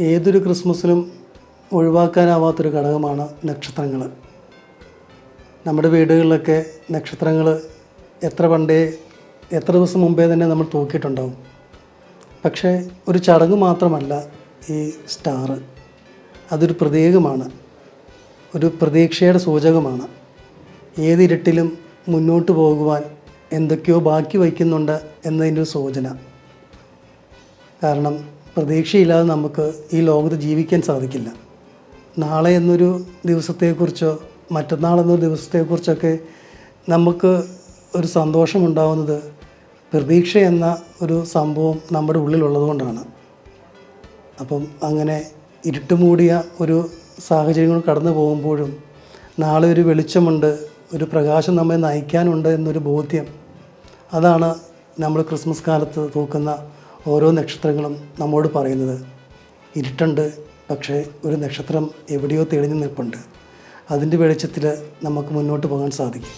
ഏതൊരു ക്രിസ്മസിലും ഒഴിവാക്കാനാവാത്തൊരു ഘടകമാണ് നക്ഷത്രങ്ങൾ നമ്മുടെ വീടുകളിലൊക്കെ നക്ഷത്രങ്ങൾ എത്ര പണ്ടേ എത്ര ദിവസം മുമ്പേ തന്നെ നമ്മൾ തൂക്കിയിട്ടുണ്ടാവും. പക്ഷേ ഒരു ചടങ്ങ് മാത്രമല്ല ഈ സ്റ്റാർ അതൊരു പ്രതീകമാണ്. ഒരു പ്രതീക്ഷയുടെ സൂചകമാണ്. ഏതിരട്ടിലും മുന്നോട്ട് പോകുവാൻ എന്തൊക്കെയോ ബാക്കി വയ്ക്കുന്നുണ്ട് എന്നതിന്റെ സൂചന. കാരണം പ്രതീക്ഷയില്ലാതെ നമുക്ക് ഈ ലോകത്ത് ജീവിക്കാൻ സാധിക്കില്ല. നാളെ എന്നൊരു ദിവസത്തെക്കുറിച്ചോ മറ്റന്നാൾ എന്നൊരു ദിവസത്തെക്കുറിച്ചൊക്കെ നമുക്ക് ഒരു സന്തോഷമുണ്ടാവുന്നത് പ്രതീക്ഷ എന്ന ഒരു സംഭവം നമ്മുടെ ഉള്ളിലുള്ളതുകൊണ്ടാണ് അപ്പം അങ്ങനെ ഇരുട്ടുമൂടിയ ഒരു സാഹചര്യങ്ങൾ കടന്നു പോകുമ്പോഴും നാളെ ഒരു വെളിച്ചമുണ്ട് ഒരു പ്രകാശം നമ്മെ നയിക്കാനുണ്ട് എന്നൊരു ബോധ്യം അതാണ് നമ്മൾ ക്രിസ്മസ് കാലത്ത് തൂക്കുന്ന ഓരോ നക്ഷത്രങ്ങളും നമ്മോട് പറയുന്നത്. ഇരുട്ടുണ്ട് പക്ഷേ ഒരു നക്ഷത്രം എവിടെയോ തെളിഞ്ഞു നിൽപ്പുണ്ട് അതിന്റെ വെളിച്ചത്തിൽ നമുക്ക് മുന്നോട്ട് പോകാൻ സാധിക്കും.